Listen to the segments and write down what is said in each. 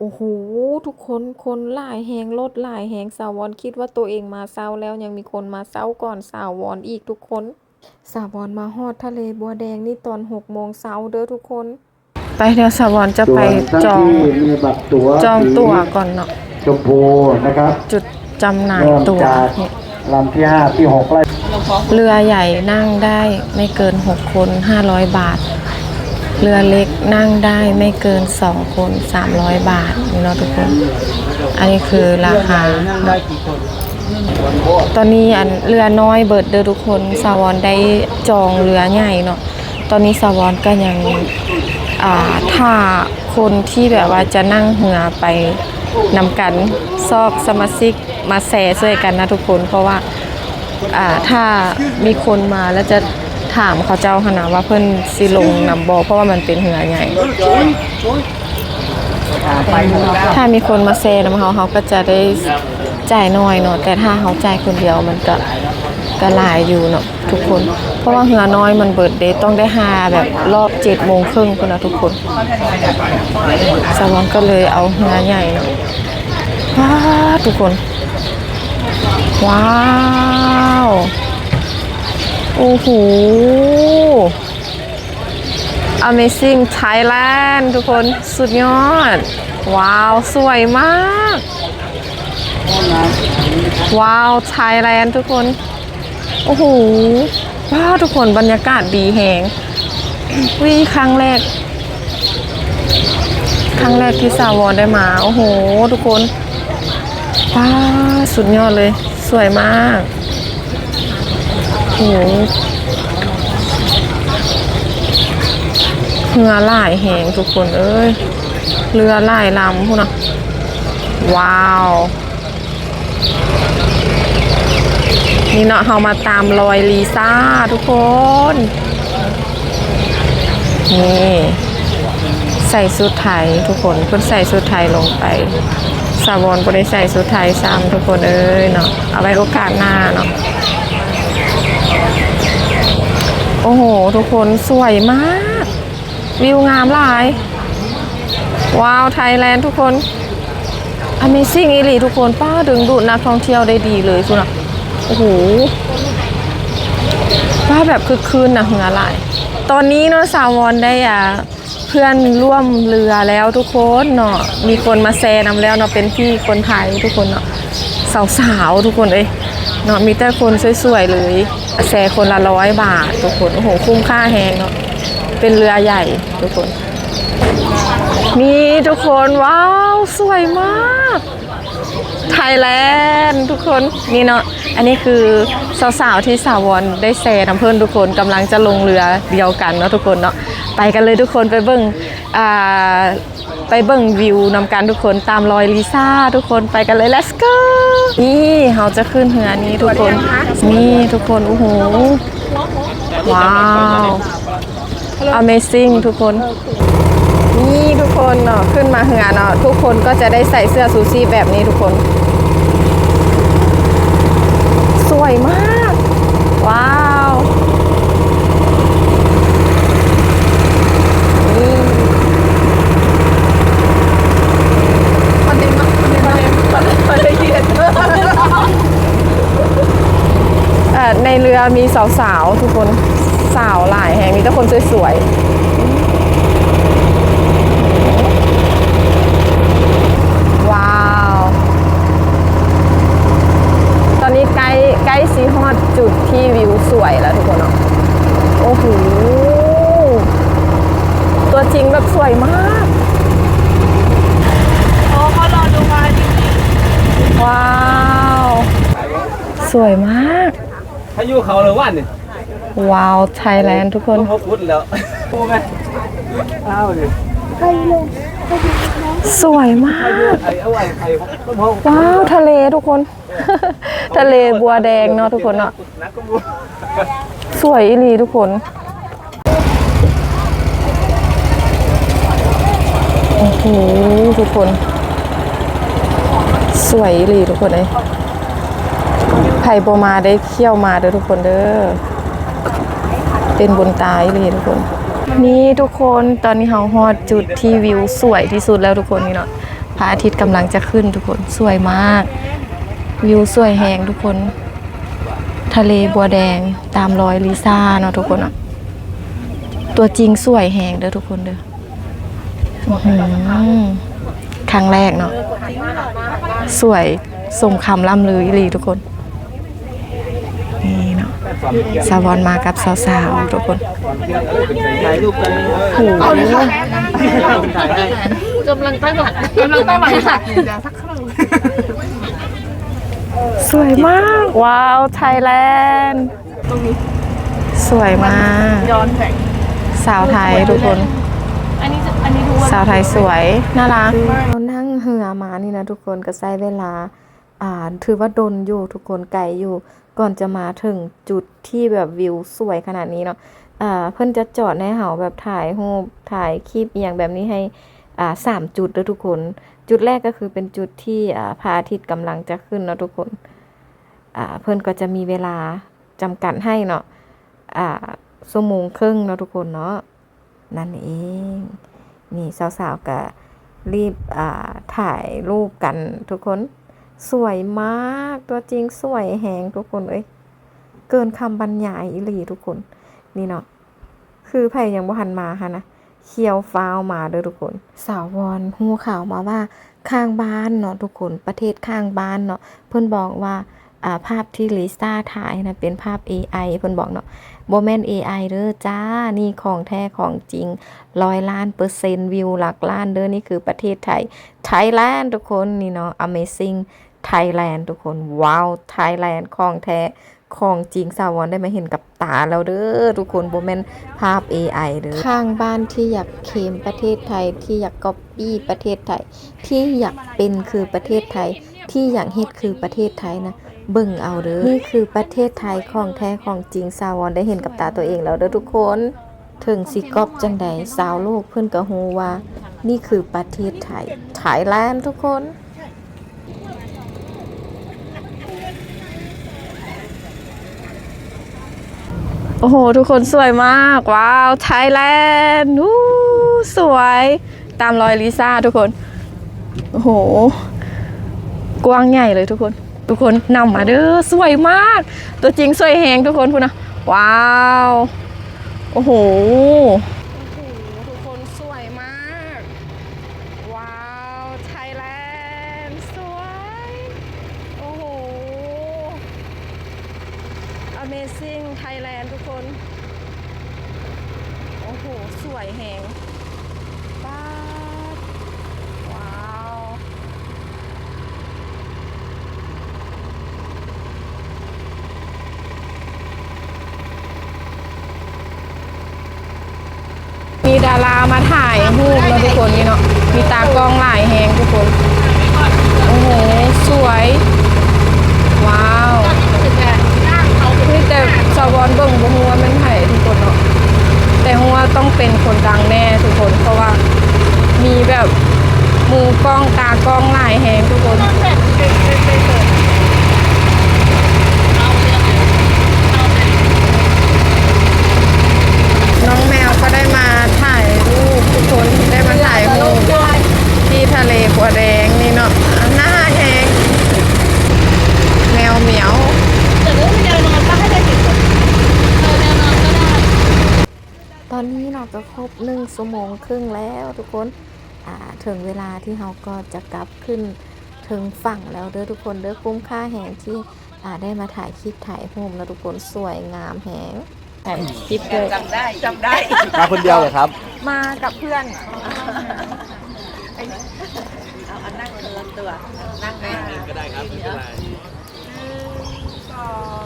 โอ้โหทุกคนคนหลายแหงรถหลายแหงสาววอนคิดว่าตัวเองมาเศร้าแล้วยังมีคนมาเศร้าก่อนสาววอนอีกทุกคน สาววอนมาฮอดทะเลบัวแดงนี่ตอนหกโมงเช้าเด้อทุกคน ไปเดี๋ยวสาววอนจะไปจองส่วนท่านที่มีบัตรตั๋วจองตั๋วสีก่อนเนาะชมพูนะครับ จุดจำหน่ายเริ่มตั๋วจากนี่ลำที่ห้าที่หกไล่เรือใหญ่นั่งได้ไม่เกิน6คน500บาท เรือเล็กนั่งได้ไม่เกิน2คน300บาทนี่เนาะทุกคน อันนี้คือราคา ตอนนี้อันเรือน้อยเบิดเด้อทุกคนสาวอนได้จองเรือใหญ่เนาะตอนนี้สาวอนก็ยังอ่าถ้าคนที่แบบว่าจะนั่งเหือไปนำกันซอกสมาชิกมาแซ่ช่วยกันนะทุกคน เพราะว่าอ่าถ้ามีคนมาแล้วจะ ถามเขาเจ้าขนาดว่าเพิ่นสิลงนำบอเพราะว่ามันเป็นเหือใหญ่ ถ้ามีคนมาเซนำเขาเขาก็จะได้จ่ายน้อยเนาะแต่ถ้าเขาจ่ายคนเดียวมันก็ก็หลายอยู่เนาะทุกคน เพราะว่าเหือน้อยมันเบิดเดย์ต้องได้หาแบบรอบเจ็ดโมงครึ่งคนนะทุกคนสวอนก็เลยเอาเหือใหญ่เนาะว้าทุกคน ว้าว โอ้โห Amazing Thailand ทุกคนสุดยอด ว้าว สวยมาก ว้าว Thailand ทุกคน โอ้โห ว้าว ทุกคนบรรยากาศดีแหงวิครั้งแรก ครั้งแรกที่สาวอนได้มา โอ้โห ทุกคน ว้าว สุดยอดเลย สวยมาก โอ้โหเรือหลายแหงทุกคนเอ้ย เรือหลายลำพูดนะว้าว นี่เนาะเรามาตามรอยลีซ่าทุกคน นี่ใส่สุดไทยทุกคนเพิ่นใส่สุดไทยลงไปสาวอนก็ได้ใส่สุดไทยซ้ำทุกคนเอ้ยเนาะเอาไว้โอกาสหน้าเนาะ โอ้โห ทุกคนสวยมาก วิวงามหลาย ว้าวไทยแลนด์ทุกคน Amazing อีหลีทุกคนป้าดึงดูดนักท่องเที่ยวได้ดีเลยคุณอะโอ้โหป้าแบบคือคืนนะเหงือหลายตอนนี้เนาะสาววอนได้อะเพื่อนร่วมเรือแล้วทุกคนเนาะมีคนมาแซนำแล้วเนาะเป็นพี่คนไทยทุกคนเนาะสาวๆทุกคนเอ้ยเนาะมีแต่คนสวยๆเลย แซคนละร้อยบาททุกคนโอ้โหคุ้มค่าแฮงเนาะเป็นเรือใหญ่ทุกคน นี่ทุกคนว้าว สวยมาก ไทยแลนด์ทุกคนนี่เนาะอันนี้คือสาวๆที่สาววอนได้แซน้ำเพื่อนทุกคนกำลังจะลงเรือเดียวกันเนาะทุกคนเนาะไปกันเลยทุกคนไปเบิ่งอ่า ไปเบิ่งวิวนำกันทุกคนตามรอยลิซ่าทุกคนไปกันเลย let's go นี่เราจะขึ้นเหือนี้ทุกคน นี่ทุกคนโอ้โหว้าว Amazing ทุกคน นี่ทุกคนเนาะขึ้นมาเหือเนาะทุกคนก็จะได้ใส่เสื้อซูซี่แบบนี้ทุกคน สวยมาก ว้าวนี่ประเด็นมั้ยประเด็นประเด็นประเด็นยืนเอ่อในเรือมีสาวๆ ทุกคนสาวหลายแห่งมีแต่คนสวยๆ ว้าว ตอนนี้ใกล้ใกล้ซีฮอดจุดที่วิวสวยแล้วทุกคนเนาะโอ้โหตัวจริงแบบสวยมากโอ้เขารอดูมาจริงว้าว สวยมาก พายุเขาเลยวันนี่ว้าวไทยแลนด์ทุกคน ต้องพบพุทธแล้วโอ้แม่อ้าวดิสวยมาก ไอ้เอาไอ้ไอ้ต้นหอมว้าว ทะเลทุกคน ทะเลบัวแดงเนาะทุกคนเนาะนักก็รู้สวยอีหลีทุกคนโอ้โหทุกคน สวยอีหลีทุกคนเลยไผ่โบมาได้เที่ยวมาเด้อทุกคนเด้อเป็นบนตายเลยทุกคน นี่ทุกคนตอนนี้เราฮอดจุดที่วิวสวยที่สุดแล้วทุกคนนี่เนาะพระอาทิตย์กำลังจะขึ้นทุกคนสวยมาก วิวสวยแหงทุกคน ทะเลบัวแดงตามรอยลิซ่าเนาะทุกคนอะตัวจริงสวยแหงเด้อทุกคนเด้ออื้อหือครั้งแรกเนาะสวยสมคำล่ำลืออีหลีทุกคน สาวอนมากับสาวๆทุกคนถ่ายรูปกันโอ้โหถ่ายให้กำลังตั้งหลักกำลังตั้งหลักค่ะเดี๋ยวสักครู่สวยมาก ว้าวไทยแลนด์ตรงนี้สวยมากย้อนแสงสาวไทยทุกคนอันนี้จะอันนี้ดูว่าสาวไทยสวยน่ารักเรานั่งเหือมานี่นะทุกคนก็ใช้เวลาอ่าถือว่าดนอยู่ทุกคนไกลอยู่ ก่อนจะมาถึงจุดที่แบบวิวสวยขนาดนี้เนาะอ่าเพิ่นจะจอดในเหาแบบถ่ายรูปถ่ายคลิปอย่างแบบนี้ให้อ่าสามจุดเด้อทุกคน จุดแรกก็คือเป็นจุดที่อ่าพระอาทิตย์กำลังจะขึ้นเนาะทุกคนอ่าเพิ่นก็จะมีเวลาจำกัดให้เนาะอ่าชั่วโมงครึ่งเนาะทุกคนเนาะนั่นเอง นี่สาวๆก็รีบอ่าถ่ายรูปกันทุกคน สวยมากตัวจริงสวยแหงทุกคนเอ้ยเกินคำบรรยายอีหลีทุกคน นี่เนาะคือไผ่ยังบ่หันมาค่ะนะเคียวฟ้าวมาเด้อทุกคน สาววอนหูข่าวมาว่าข้างบ้านเนาะทุกคนประเทศข้างบ้านเนาะเพิ่นบอกว่าอ่าภาพที่ลิซ่าถ่ายนะเป็นภาพ AI เพิ่นบอกเนาะบ่แม่น AI เด้อจ้านี่ของแท้ของจริงร้อยล้านเปอร์เซ็นต์วิวหลักล้านเด้อนี่คือประเทศไทยไทยแลนด์ทุกคนนี่เนาะ Amazing Thailand ทุกคน ว้าว Thailand ของแท้ของจริงสาวอนได้มาเห็นกับตาแล้วเด้อทุกคนโบแมนภาพ AI เด้อข้างบ้านที่อยากเคมประเทศไทยที่อยากก๊อปปี้ประเทศไทย ที่อยากเป็นคือประเทศไทย ที่อยากเฮ็ดคือประเทศไทยนะเบิ่งเอาเด้อนี่คือประเทศไทยของแท้ของจริงสาวอนได้เห็นกับตาตัวเองแล้วเด้อทุกคนถึงสิก๊อปจังใดสาวโลกเพิ่อนก็ฮู้ว่า นี่คือประเทศไทยไทยแลนด์ทุกคน โอ้โห ทุกคนสวยมาก ว้าวไทยแลนด์อู้สวยตามรอยลิซ่าทุกคน โอ้โห กว้างใหญ่เลยทุกคน ทุกคนนำมาเด้อสวยมาก ตัวจริงสวยแหงทุกคนพูดนะว้าว โอ้โห ทุกคนสวยมาก ว้าว ไทยแลนด์ สวย โอ้โห Amazing Thailand ทุกคน โอ้โห สวยแหงป้าว้าวมีดารามาถ่ายรูปแล้วทุกคนนี่เนาะมีตากล้องหลายแหงทุกคน โอ้โห สวย ว้าวนี่แต่สาวอนเบิ่งบ่ฮู้ว่าแม่นไผทุกคนเนาะ แต่ฮู้ว่าต้องเป็นคนดังแน่ทุกคน เพราะว่ามีแบบหมูกล้องตากล้องหลายแหงทุกคน น้องแมวก็ได้มาถ่ายรูปทุกคนได้มาถ่ายรูปที่ทะเลบัวแดงนี่เนาะหน้าแหงแมวเหมียว แต่เรื่องแนวนอนก็ให้ได้สิบคนเออแนวนอนก็ได้ ตอนนี้เราก็ครบหนึ่ง ชั่วโมงครึ่งแล้วทุกคนอ่าถึงเวลาที่เราก็จะกลับขึ้นถึงฝั่งแล้วเด้อทุกคนเด้อคุ้มค่าแหงที่อ่าได้มาถ่ายคลิปถ่ายรูปแล้วทุกคนสวยงามแหงถ่ายคลิปเลยจำได้จำได้ มาคนเดียวเลยครับ มากับเพื่อนก็ได้ครับไม่เป็นไรกราบ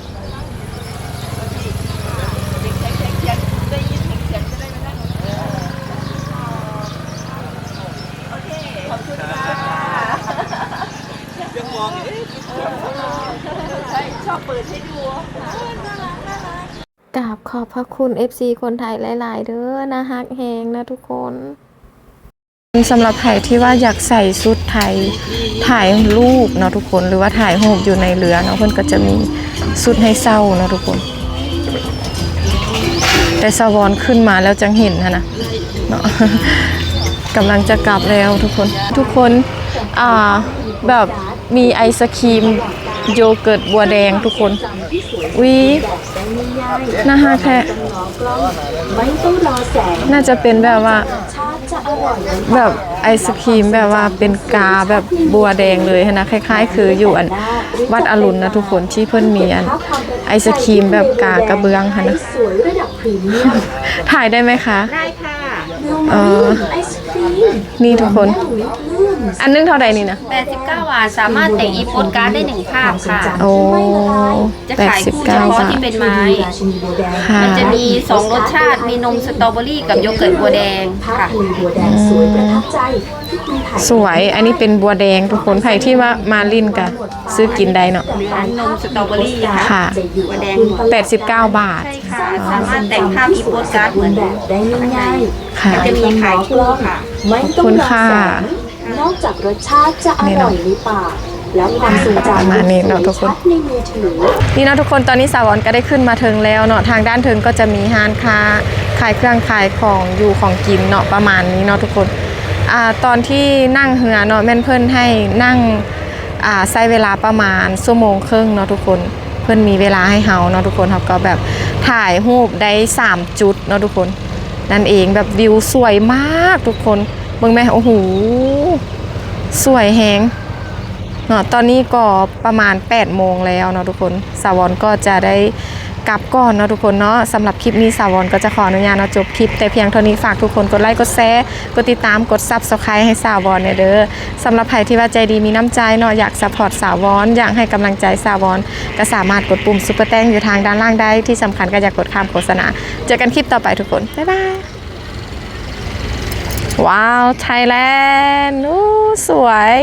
ข อบพระคุณ FC คนไทยหลาย ๆเด้อนะฮักแฮงนะทุกคนสำหรับใครที่ว่าอยากใส่ชุดไทยถ่ายรูปเนาะทุกคนหรือว่าถ่ายรูปอยู่ในเรือเนาะเพิ่อนก็จะมีชุดให้เศร้าเนาะทุกคน แต่สวอนขึ้นมาแล้วจังเห็นนะนะเนาะกำลังจะกลับแล้วทุกคนทุกคนอ่าแบบมีไอศครีม โยเกิร์ตบัวแดงทุกคนวิน่าฮักแท้ไม่ต้องรอแสงน่าจะเป็นแบบว่าชาติจะอร่อยเหมือนแบบไอศครีมแบบว่าเป็นกาแบบบัวแดงเลยนะคล้าย ๆ คืออยู่อันวัดอรุณนะทุกคนที่เพิ่นมีอันไอศครีมแบบกากระเบืองค่ะนะสวยระดับพรีเมียมถ่ายได้ไหมคะได้ค่ะเออไอศครีม นี่ทุกคนแม่วิปลื่นอันนึงเท่าใดนี่นะ89บาทสามารถแต่งอีโปสการ์ดได้หนึ่งภาพค่ะ โอ้จะแปดขายสิบคู่เฉเก้าพาะบาที่ทเป็นไม้ราชินีบัวแดงค่ะมันจะมี2รสชาติมีนมสตรอเบอรี่กับโยเกิร์ตบัวแดงภาพค่ะทะเลบัวแดงสวยประทับใจที่คุณถ่ายสวย อันนี้เป็นบัวแดงทุกคนใครที่ว่ามาลินกะซื้อกินได้เนาะ ร้านนมสตรอเบอรี่ค่ะค่ะจะอยู่บัวแดง 89 บาท ใช่ค่ะ สามารถแต่งภาพอีโปสการ์ดเหมือนแบบได้ง่ายค่ะมันจะมีขายคู่ค่ะๆ ไม่ต้องขอบคุณรอค่ะแสงนอกจากรสชาติจะอร่อยในปากแล้วความทรงจำประมาณนี้เนาะทุกคนชัดในมือถือนี่เนาะทุกคนตอนนี้สาวรก็ได้ขึ้นมาเทิงแล้วเนาะทางด้านเทิงก็จะมีห้านค้าขายเครื่องขายของอยู่ของกินเนาะประมาณนี้เนาะทุกคนอ่าตอนที่นั่งเหือเนาะแม่นเพิ่นให้นั่งอ่าใช้เวลาประมาณชั่วโมงครึ่งเนาะทุกคนเพิ่นมีเวลาให้เฮาเนาะทุกคนเขาก็แบบถ่ายรูปได้สามจุดเนาะทุกคน นั่นเองแบบวิวสวยมากทุกคนเบิ่งไหมโอ้โหสวยแหงเนาะตอนนี้ก็ประมาณ8โมงแล้วเนาะทุกคนสาวรก็จะได้ กลับก่อนเนาะทุกคนเนาะสำหรับคลิปนี้สาวรก็จะขออนุญาตเนาะจบคลิป แต่เพียงเท่านี้ฝากทุกคนกดไลค์กดแชร์กดติดตามกดซับสไครต์ให้สาวรเนี่ยเด้อสำหรับใครที่ว่าใจดีมีน้ำใจเนาะอยากสปอร์ตสาวรอยากให้กำลังใจสาวรก็สามารถกดปุ่มซุปเปอร์แตงอยู่ทางด้านล่างได้ที่สำคัญก็อย่ากกดข้ามโฆษณาเจอกันคลิปต่อไปทุกคนบ๊ายบายว้าวไทยแลนด์อู้สวย